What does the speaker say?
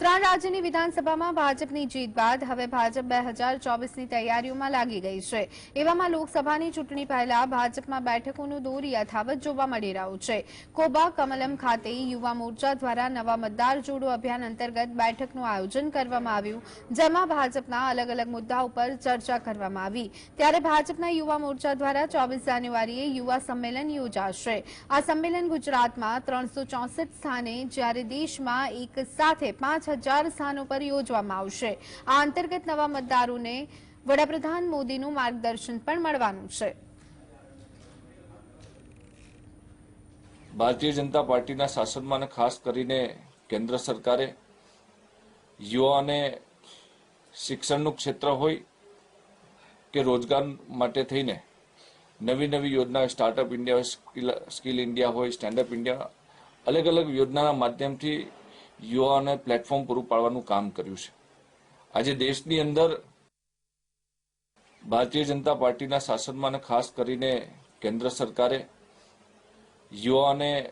ત્રણ રાજ્યની વિધાનસભામાં ભાજપની જીત બાદ હવે ભાજપ બે હજાર ચોવીસની તૈયારીઓમાં લાગી ગઈ છે. એવામાં લોકસભાની ચૂંટણી પહેલા ભાજપમાં બેઠકોનું દોર યથાવત જોવા મળી રહ્યું છે. કોબા, કમલમ ખાતે યુવા મોરચા દ્વારા નવા મતદાર જોડો અભિયાન અંતર્ગત બેઠકનું આયોજન કરવામાં આવ્યું, જેમાં ભાજપના અલગ અલગ મુદ્દા ઉપર ચર્ચા કરવામાં આવી. ત્યારે ભાજપના યુવા મોરચા દ્વારા ચોવીસ જાન્યુઆરીએ યુવા સંમેલન યોજાશે. આ સંમેલન ગુજરાતમાં ત્રણસો સ્થાને જ્યારે દેશમાં એક સાથે પાંચ હજાર સ્થાનો પર યોજવામાં આવશે. આ અંતર્ગત નવા મતદારોને વડાપ્રધાન મોદીનું માર્ગદર્શન પણ મળવાનું છે. ભારતીય જનતા પાર્ટીના શાસનમાં ખાસ કરીને કેન્દ્ર સરકારે યુવાને શિક્ષણનું ક્ષેત્ર હોય કે રોજગાર માટે થઈને નવી નવી યોજના સ્ટાર્ટઅપ ઇન્ડિયા સ્કિલ ઇન્ડિયા હોય સ્ટેન્ડઅપ ઇન્ડિયા અલગ અલગ યોજનાના માધ્યમથી યુવાઓને પ્લેટફોર્મ પૂરું પાડવાનું કામ કર્યું છે. આજે દેશની અંદર ભારતીય જનતા પાર્ટીના શાસનમાં અને ખાસ કરીને કેન્દ્ર સરકારે યુવાઓને